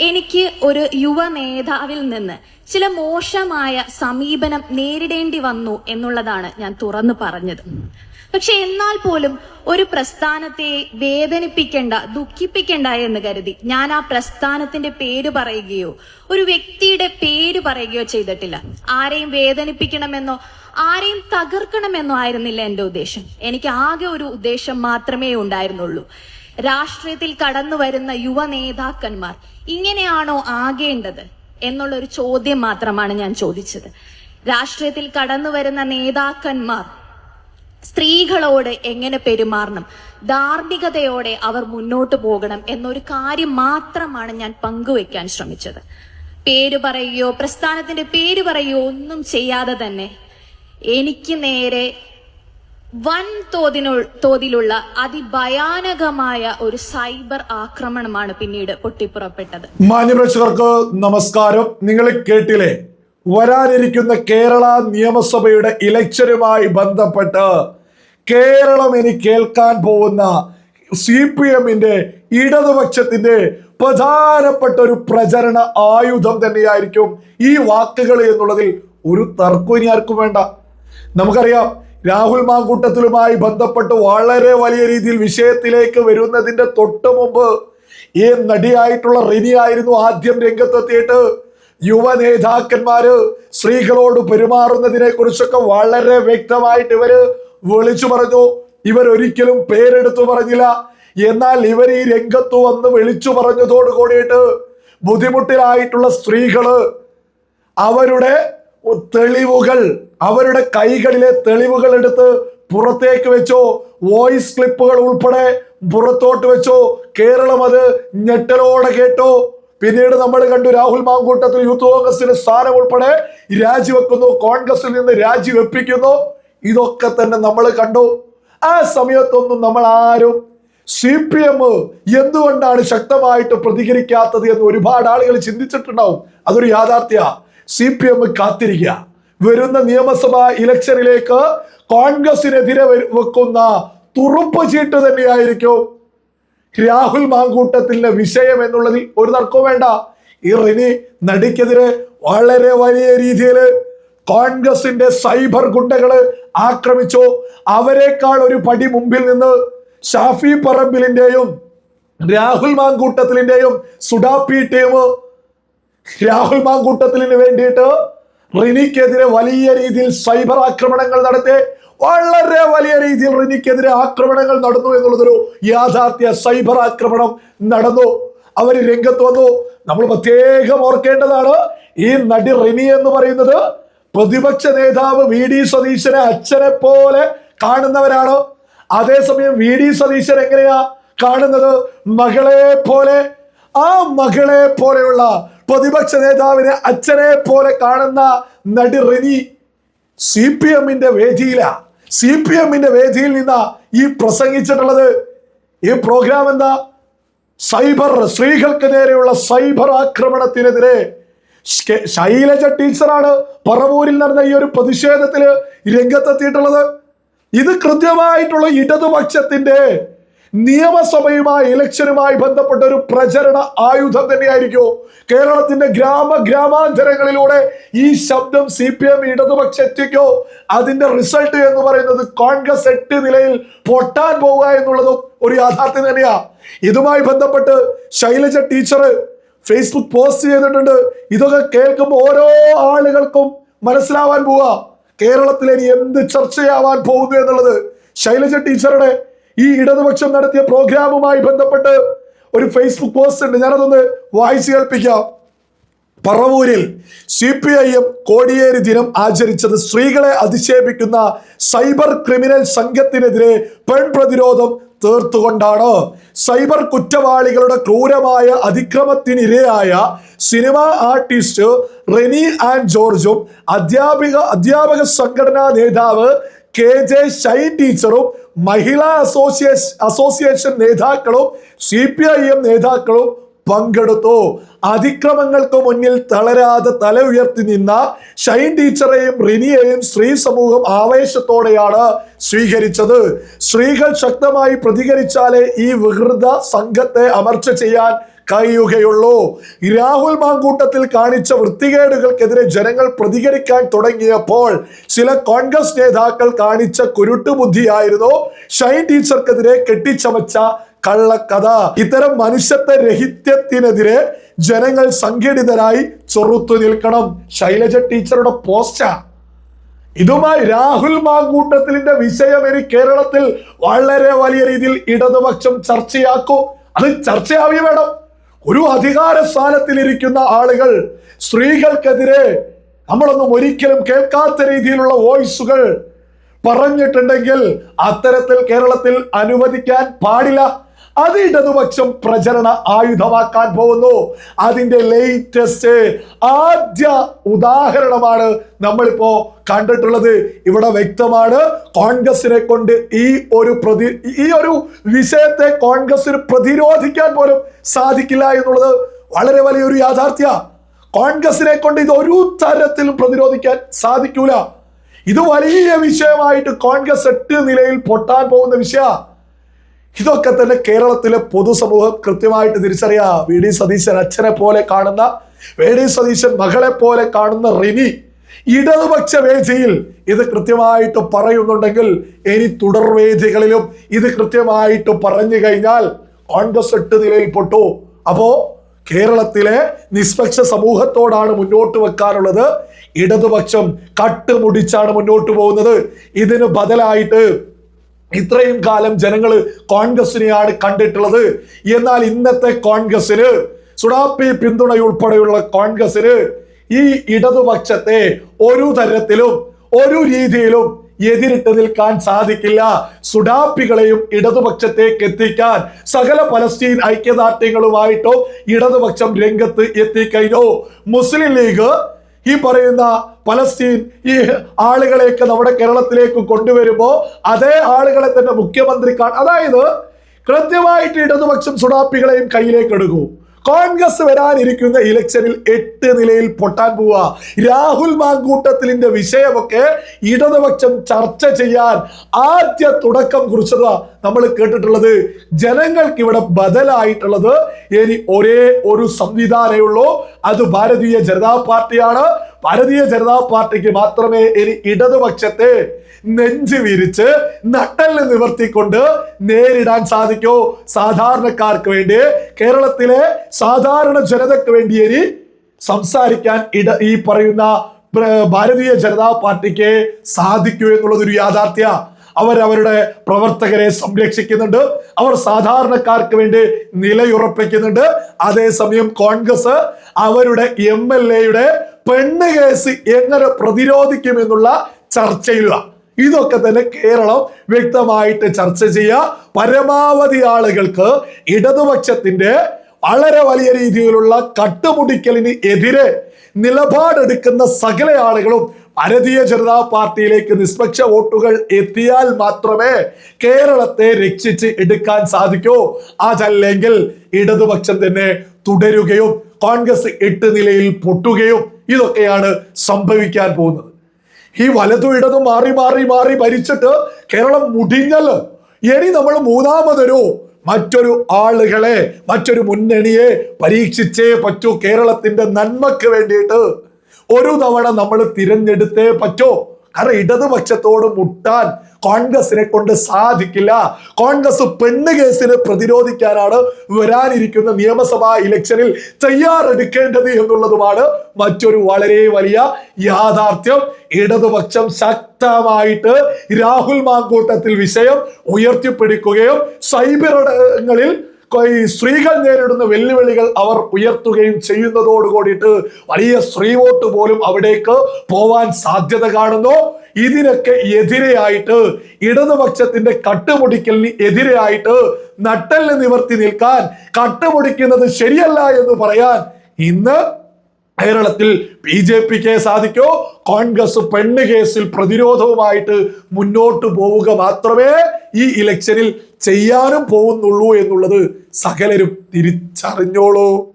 എനിക്ക് ഒരു യുവ നേതാവിൽ നിന്ന് ചില മോശമായ സമീപനം നേരിടേണ്ടി വന്നു എന്നുള്ളതാണ് ഞാൻ തുറന്നു പറഞ്ഞത്. പക്ഷെ എന്നാൽ പോലും ഒരു പ്രസ്ഥാനത്തെ വേദനിപ്പിക്കേണ്ട ദുഃഖിപ്പിക്കേണ്ട എന്ന് കരുതി ഞാൻ ആ പ്രസ്ഥാനത്തിന്റെ പേര് പറയുകയോ ഒരു വ്യക്തിയുടെ പേര് പറയുകയോ ചെയ്തിട്ടില്ല. ആരെയും വേദനിപ്പിക്കണമെന്നോ ആരെയും തകർക്കണമെന്നോ ആയിരുന്നില്ല എന്റെ ഉദ്ദേശം. എനിക്ക് ആകെ ഒരു ഉദ്ദേശം മാത്രമേ ഉണ്ടായിരുന്നുള്ളൂ. രാഷ്ട്രീയത്തിൽ കടന്നു വരുന്ന യുവ നേതാക്കന്മാർ ഇങ്ങനെയാണോ ആകേണ്ടത് എന്നുള്ളൊരു ചോദ്യം മാത്രമാണ് ഞാൻ ചോദിച്ചത്. രാഷ്ട്രീയത്തിൽ കടന്നു വരുന്ന നേതാക്കന്മാർ സ്ത്രീകളോട് എങ്ങനെ പെരുമാറണം? ധാർമ്മികതയോടെ അവർ മുന്നോട്ട് പോകണം എന്നൊരു കാര്യം മാത്രമാണ് ഞാൻ പങ്കുവെക്കാൻ ശ്രമിച്ചത്. പേര് പറയുകയോ പ്രസ്ഥാനത്തിന്റെ പേര് പറയുകയോ ഒന്നും ചെയ്യാതെ തന്നെ എനിക്ക് നേരെ വൻ തോതിനു തോതിലുള്ള അതിഭയാനകമായ ഒരു സൈബർ ആക്രമണമാണ് പിന്നീട് പൊട്ടിപ്പുറപ്പെട്ടത്. മാന്യപ്രേക്ഷകർക്ക് നമസ്കാരം. നിങ്ങൾ കേട്ടില്ലേ? വരാനിരിക്കുന്ന കേരള നിയമസഭയുടെ ഇലക്ഷനുമായി ബന്ധപ്പെട്ട് കേരളം ഇനി കേൾക്കാൻ പോകുന്ന സി പി എമ്മിന്റെ ഇടതുപക്ഷത്തിന്റെ പ്രധാനപ്പെട്ട ഒരു പ്രചരണ ആയുധം തന്നെയായിരിക്കും ഈ വാക്കുകൾ എന്നുള്ളതിൽ ഒരു തർക്കം ഇനി ആർക്കും വേണ്ട. നമുക്കറിയാം രാഹുൽ മാങ്കൂട്ടത്തിലുമായി ബന്ധപ്പെട്ട് വളരെ വലിയ രീതിയിൽ വിഷയത്തിലേക്ക് വരുന്നതിന്റെ തൊട്ട് മുമ്പ് ഈ നടിയായിട്ടുള്ള റിനി ആയിരുന്നു ആദ്യം രംഗത്തെത്തിയിട്ട്. യുവ നേതാക്കന്മാര് സ്ത്രീകളോട് പെരുമാറുന്നതിനെ കുറിച്ചൊക്കെ വളരെ വ്യക്തമായിട്ട് ഇവർ വിളിച്ചു പറഞ്ഞു. ഇവർ ഒരിക്കലും പേരെടുത്തു പറഞ്ഞില്ല. എന്നാൽ ഇവർ ഈ രംഗത്ത് വന്ന് വിളിച്ചു പറഞ്ഞതോട് കൂടിയിട്ട് ബുദ്ധിമുട്ടിലായിട്ടുള്ള സ്ത്രീകൾ അവരുടെ തെളിവുകൾ അവരുടെ കൈകളിലെ തെളിവുകൾ എടുത്ത് പുറത്തേക്ക് വെച്ചോ വോയിസ് ക്ലിപ്പുകൾ ഉൾപ്പെടെ പുറത്തോട്ട് വെച്ചോ കേരളം അത് ഞെട്ടലോടെ കേട്ടോ. പിന്നീട് നമ്മൾ കണ്ടു രാഹുൽ മാങ്കൂട്ടത്തിൽ യൂത്ത് കോൺഗ്രസിന് സ്ഥാനം ഉൾപ്പെടെ രാജിവെക്കുന്നു കോൺഗ്രസിൽ നിന്ന് രാജിവെപ്പിക്കുന്നു ഇതൊക്കെ തന്നെ നമ്മൾ കണ്ടു. ആ സമയത്തൊന്നും നമ്മൾ ആരും സി പി എം എന്തുകൊണ്ടാണ് ശക്തമായിട്ട് പ്രതികരിക്കാത്തത് എന്ന് ഒരുപാട് ആളുകൾ ചിന്തിച്ചിട്ടുണ്ടാവും. അതൊരു യാഥാർത്ഥ്യ സി പി എം കാത്തിരിക്കുക. വരുന്ന നിയമസഭാ ഇലക്ഷനിലേക്ക് കോൺഗ്രസിനെതിരെ വെക്കുന്ന തുറുപ്പ് ചീട്ട് തന്നെയായിരിക്കും രാഹുൽ മാങ്കൂട്ടത്തിന്റെ വിഷയം എന്നുള്ളതിൽ ഒരു തർക്കവും വേണ്ട. ഈ റിനി നടിക്കെതിരെ വളരെ വലിയ രീതിയിൽ കോൺഗ്രസിന്റെ സൈബർ ഗുണ്ടകൾ ആക്രമിച്ചു. അവരെക്കാൾ ഒരു പടി മുമ്പിൽ നിന്ന് ഷാഫി പറമ്പിലിന്റെയും രാഹുൽ മാങ്കൂട്ടത്തിലിന്റെയും സുഡാപ്പി ടീം രാഹുൽ മാങ്കൂട്ടത്തിന് വേണ്ടിയിട്ട് റിനിക്കെതിരെ വലിയ രീതിയിൽ സൈബർ ആക്രമണങ്ങൾ നടത്തി വളരെ വലിയ രീതിയിൽ റിനിക്കെതിരെ ആക്രമണങ്ങൾ നടന്നു എന്നുള്ളതൊരു യാഥാർത്ഥ്യ സൈബർ ആക്രമണം നടന്നു. അവർ രംഗത്ത് വന്നു. നമ്മൾ പ്രത്യേകം ഓർക്കേണ്ടതാണ് ഈ നടി റിനി എന്ന് പറയുന്നത് പ്രതിപക്ഷ നേതാവ് വി ഡി സതീശനെ അച്ഛനെ പോലെ കാണുന്നവരാണ്. അതേസമയം വി ഡി സതീശൻ എങ്ങനെയാ കാണുന്നത്? മകളെ പോലെ. ആ മകളെ പോലെയുള്ള പ്രതിപക്ഷ നേതാവിനെ അച്ഛനെ പോലെ കാണുന്ന നടി റിനി സി പി എമ്മിന്റെ വേദിയില. സി പി എമ്മിന്റെ വേദിയിൽ നിന്നാ ഈ പ്രസംഗിച്ചിട്ടുള്ളത്. ഈ പ്രോഗ്രാം എന്താ? സൈബർ സ്ത്രീകൾക്ക് നേരെയുള്ള സൈബർ ആക്രമണത്തിനെതിരെ ശൈലജ ടീച്ചറാണ് പറവൂരിൽ നടന്ന ഈ ഒരു പ്രതിഷേധത്തിൽ രംഗത്തെത്തിയിട്ടുള്ളത്. ഇത് കൃത്യമായിട്ടുള്ള ഇടതുപക്ഷത്തിന്റെ നിയമസഭയുമായി ഇലക്ഷനുമായി ബന്ധപ്പെട്ട ഒരു പ്രചരണ ആയുധം തന്നെയായിരിക്കുമോ കേരളത്തിന്റെ ഗ്രാമ ഗ്രാമാന്തരങ്ങളിലൂടെ ഈ ശബ്ദം സി പി എം ഇടതുപക്ഷം എത്തിക്കോ? അതിന്റെ റിസൾട്ട് എന്ന് പറയുന്നത് കോൺഗ്രസ് എട്ട് നിലയിൽ പൊട്ടാൻ പോവുക എന്നുള്ളതും ഒരു യാഥാർത്ഥ്യം തന്നെയാ. ഇതുമായി ബന്ധപ്പെട്ട് ശൈലജ ടീച്ചർ ഫേസ്ബുക്ക് പോസ്റ്റ് ചെയ്തിട്ടുണ്ട്. ഇതൊക്കെ കേൾക്കുമ്പോൾ ഓരോ ആളുകൾക്കും മനസ്സിലാവാൻ പോവുക. കേരളത്തിൽ ഇനി എന്ത് ചർച്ചയാവാൻ പോകുന്നു എന്നുള്ളത് ശൈലജ ടീച്ചറുടെ ഈ ഇടതുപക്ഷം നടത്തിയ പ്രോഗ്രാമുമായി ബന്ധപ്പെട്ട് ഒരു ഫേസ്ബുക്ക് പോസ്റ്റ് ഉണ്ട്. ഞാനതൊന്ന് വായിച്ചു കേൾപ്പിക്കാം. പറവൂരിൽ C P I M Kodiyeri ദിനം ആചരിച്ചത് സ്ത്രീകളെ അധിക്ഷേപിക്കുന്ന സൈബർ ക്രിമിനൽ സംഘത്തിനെതിരെ പെൺപ്രതിരോധം തീർത്തുകൊണ്ടാണ്. സൈബർ കുറ്റവാളികളുടെ ക്രൂരമായ അതിക്രമത്തിനിരയായ സിനിമാ ആർട്ടിസ്റ്റ് റെനി ആൻഡ് ജോർജും അധ്യാപിക അധ്യാപക സംഘടനാ നേതാവ് കെ ജെ ഷൈ ടീച്ചറും മഹിളാ അസോസിയേഷൻ അസോസിയേഷൻ നേതാക്കളും സി പി ഐ എം നേതാക്കളും പങ്കെടുത്തു. അതിക്രമങ്ങൾക്ക് മുന്നിൽ തളരാതെ തല ഉയർത്തി നിന്ന ഷൈൻ ടീച്ചറെയും റിനിയെയും സ്ത്രീ സമൂഹം ആവേശത്തോടെയാണ് സ്വീകരിച്ചത്. സ്ത്രീകൾ ശക്തമായി പ്രതികരിച്ചാലേ ഈ വികൃത സംഘത്തെ അമർച്ച ചെയ്യാൻ കഴിയുകയുള്ളൂ രാഹുൽ മാങ്കൂട്ടത്തിൽ കാണിച്ച വൃത്തികേടുകൾക്കെതിരെ ജനങ്ങൾ പ്രതികരിക്കാൻ തുടങ്ങിയപ്പോൾ ചില കോൺഗ്രസ് നേതാക്കൾ കാണിച്ച കുരുട്ടുബുദ്ധിയായിരുന്നു. ഷൈൻ ടീച്ചർക്കെതിരെ കെട്ടിച്ചമച്ച കള്ളക്കഥ. ഇത്തരം മനുഷ്യത്വ രഹിത്യത്തിനെതിരെ ജനങ്ങൾ സംഘടിതരായി ചെറുത്തു നിൽക്കണം. ശൈലജ ടീച്ചറുടെ പോസ്റ്റാ. ഇതുമായി രാഹുൽ മാങ്കൂട്ടത്തിലിന്റെ വിഷയം ഇനി കേരളത്തിൽ വളരെ വലിയ രീതിയിൽ ഇടതുപക്ഷം ചർച്ചയാക്കും. അത് ചർച്ചയാവുകയും വേണം. ഒരു അധികാര സ്ഥാനത്തിലിരിക്കുന്ന ആളുകൾ സ്ത്രീകൾക്കെതിരെ നമ്മളൊന്നും ഒരിക്കലും കേൾക്കാത്ത രീതിയിലുള്ള വോയിസുകൾ പറഞ്ഞിട്ടുണ്ടെങ്കിൽ അത്തരത്തിൽ കേരളത്തിൽ അനുവദിക്കാൻ പാടില്ല. അത് ഇടതുപക്ഷം പ്രചരണ ആയുധമാക്കാൻ പോകുന്നു. അതിന്റെ ലേറ്റസ്റ്റ് ആദ്യ ഉദാഹരണമാണ് നമ്മളിപ്പോ കണ്ടിട്ടുള്ളത്. ഇവിടെ വ്യക്തമാണ് കോൺഗ്രസിനെ കൊണ്ട് ഈ ഒരു പ്രതി ഈ ഒരു വിഷയത്തെ കോൺഗ്രസിന് പ്രതിരോധിക്കാൻ പോലും സാധിക്കില്ല എന്നുള്ളത് വളരെ വലിയൊരു യാഥാർത്ഥ്യ. കോൺഗ്രസിനെ കൊണ്ട് ഇത് ഒരു തരത്തിലും പ്രതിരോധിക്കാൻ സാധിക്കൂല. ഇത് വലിയ വിഷയമായിട്ട് കോൺഗ്രസ് എട്ട് നിലയിൽ പൊട്ടാൻ പോകുന്ന വിഷയ ഇതൊക്കെ തന്നെ കേരളത്തിലെ പൊതുസമൂഹം കൃത്യമായിട്ട് തിരിച്ചറിയാം. വി. ഡി. സതീശൻ അച്ഛനെ പോലെ കാണുന്ന വി. ഡി. സതീശൻ മകളെ പോലെ കാണുന്ന റിനി ഇടതുപക്ഷ വേദിയിൽ ഇത് കൃത്യമായിട്ട് പറയുന്നുണ്ടെങ്കിൽ ഇനി തുടർവേദികളിലും ഇത് കൃത്യമായിട്ട് പറഞ്ഞു കഴിഞ്ഞാൽ കോൺഗ്രസ് എട്ട് നിലയിൽ പൊട്ടു അപ്പോ കേരളത്തിലെ നിഷ്പക്ഷ സമൂഹത്തോടാണ് മുന്നോട്ട് വെക്കാനുള്ളത്. ഇടതുപക്ഷം കട്ടുമുടിച്ചാണ് മുന്നോട്ട് പോകുന്നത്. ഇതിന് ബദലായിട്ട് ഇത്രയും കാലം ജനങ്ങൾ കോൺഗ്രസിനെയാണ് കണ്ടിട്ടുള്ളത്. എന്നാൽ ഇന്നത്തെ കോൺഗ്രസിന് സുഡാപ്പി പിന്തുണയുൾപ്പെടെയുള്ള കോൺഗ്രസിന് ഈ ഇടതുപക്ഷത്തെ ഒരു തരത്തിലും ഒരു രീതിയിലും എതിരിട്ട് നിൽക്കാൻ സാധിക്കില്ല. സുഡാപ്പികളെയും ഇടതുപക്ഷത്തേക്ക് എത്തിക്കാൻ സകല പലസ്തീൻ ഐക്യദാർഢ്യങ്ങളുമായിട്ടോ ഇടതുപക്ഷം രംഗത്ത് എത്തിക്കഴിഞ്ഞു. മുസ്ലിം ലീഗ് ഈ പറയുന്ന പലസ്തീൻ ഈ ആളുകളെയൊക്കെ നമ്മുടെ കേരളത്തിലേക്ക് കൊണ്ടുവരുമ്പോൾ അതേ ആളുകളെ തന്നെ മുഖ്യമന്ത്രി അതായത് കൃത്യമായിട്ട് ഇടതുപക്ഷം സുഡാപ്പികളെയും കയ്യിലേക്ക് എടുക്കൂ. കോൺഗ്രസ് വരാനിരിക്കുന്ന ഇലക്ഷനിൽ എട്ട് നിലയിൽ പൊട്ടാൻ പോവുക രാഹുൽ മാങ്കൂട്ടത്തിലിന്റെ വിഷയമൊക്കെ ഇടതുപക്ഷം ചർച്ച ചെയ്യാൻ ആദ്യ തുടക്കം കുറിച്ചത് നമ്മൾ കേട്ടിട്ടുള്ളത്. ജനങ്ങൾക്ക് ഇവിടെ ബദലായിട്ടുള്ളത് ഇനി ഒരേ ഒരു സംവിധാനമേ ഉള്ളൂ. അത് ഭാരതീയ ജനതാ പാർട്ടിയാണ്. ഭാരതീയ ജനതാ പാർട്ടിക്ക് മാത്രമേ ഇനി ഇടതുപക്ഷത്തെ നെഞ്ച് വിരിച്ച് നട്ടൽ നിവർത്തിക്കൊണ്ട് നേരിടാൻ സാധിക്കൂ. സാധാരണക്കാർക്ക് വേണ്ടി കേരളത്തിലെ സാധാരണ ജനതയ്ക്ക് വേണ്ടി ഇനി സംസാരിക്കാൻ ഇട ഈ പറയുന്ന ഭാരതീയ ജനതാ പാർട്ടിക്ക് സാധിക്കൂ എന്നുള്ളത് ഒരു യാഥാർത്ഥ്യ. അവരവരുടെ പ്രവർത്തകരെ സംരക്ഷിക്കുന്നുണ്ട്. അവർ സാധാരണക്കാർക്ക് വേണ്ടി നിലയുറപ്പിക്കുന്നുണ്ട്. അതേസമയം കോൺഗ്രസ് അവരുടെ എം എൽ എയുടെ പെണ്ണ് കേസ് എങ്ങനെ പ്രതിരോധിക്കുമെന്നുള്ള ചർച്ചയിലാണ് ഇതൊക്കെ തന്നെ കേരളം വ്യക്തമായിട്ട് ചർച്ച ചെയ്യുക. പരമാവധി ആളുകൾക്ക് ഇടതുപക്ഷത്തിന്റെ വളരെ വലിയ രീതിയിലുള്ള കട്ടുമുടിക്കലിന് എതിരെ നിലപാടെടുക്കുന്ന സകല ആളുകളും ഭാരതീയ ജനതാ പാർട്ടിയിലേക്ക് നിഷ്പക്ഷ വോട്ടുകൾ എത്തിയാൽ മാത്രമേ കേരളത്തെ രക്ഷിച്ച് എടുക്കാൻ സാധിക്കൂ. അതല്ലെങ്കിൽ ഇടതുപക്ഷം തന്നെ തുടരുകയും കോൺഗ്രസ് എട്ട് നിലയിൽ പൊട്ടുകയും ഇതൊക്കെയാണ് സംഭവിക്കാൻ പോകുന്നത്. ഈ വലതും ഇടതും മാറി മാറി മാറി ഭരിച്ചിട്ട് കേരളം മുടിഞ്ഞല്ലോ. ഇനി നമ്മൾ മൂന്നാമതൊരു മറ്റൊരു ആളുകളെ മറ്റൊരു മുന്നണിയെ പരീക്ഷിച്ചേ പറ്റൂ. കേരളത്തിന്റെ നന്മക്ക് വേണ്ടിയിട്ട് ഒരു തവണ നമ്മൾ തിരഞ്ഞെടുത്തേ പറ്റൂ. കാരണം ഇടതുപക്ഷത്തോട് മുട്ടാൻ കോൺഗ്രസിനെ കൊണ്ട് സാധിക്കില്ല. കോൺഗ്രസ് പെണ്ണ് കേസിനെ പ്രതിരോധിക്കാനാണ് വരാനിരിക്കുന്ന നിയമസഭാ ഇലക്ഷനിൽ തയ്യാറെടുക്കേണ്ടത് എന്നുള്ളതുമാണ് മറ്റൊരു വളരെ വലിയ യാഥാർത്ഥ്യം. ഇടതുപക്ഷം ശക്തമായിട്ട് രാഹുൽ മാങ്കൂട്ടത്തിൽ വിഷയം ഉയർത്തിപ്പിടിക്കുകയും സൈബറിടങ്ങളിൽ ഈ സ്ത്രീകൾ നേരിടുന്ന വെല്ലുവിളികൾ അവർ ഉയർത്തുകയും ചെയ്യുന്നതോട് കൂടിയിട്ട് വലിയ സ്ത്രീ വോട്ട് പോലും അവിടേക്ക് പോവാൻ സാധ്യത കാണുന്നു. ഇതിനൊക്കെ എതിരെയായിട്ട് ഇടതുപക്ഷത്തിന്റെ കട്ടുമുടിക്കലിന് എതിരെയായിട്ട് നട്ടൽ നിവർത്തി നിൽക്കാൻ കട്ടുമുടിക്കുന്നത് ശരിയല്ല എന്ന് പറയാൻ ഇന്ന് കേരളത്തിൽ ബി ജെ പിക്ക് സാധിക്കോ. കോൺഗ്രസ് പെണ്ണ് കേസിൽ പ്രതിരോധവുമായിട്ട് മുന്നോട്ട് പോവുക മാത്രമേ ഈ ഇലക്ഷനിൽ ചെയ്യാനും പോകുന്നുള്ളൂ എന്നുള്ളത് സകലരും തിരിച്ചറിഞ്ഞോളൂ.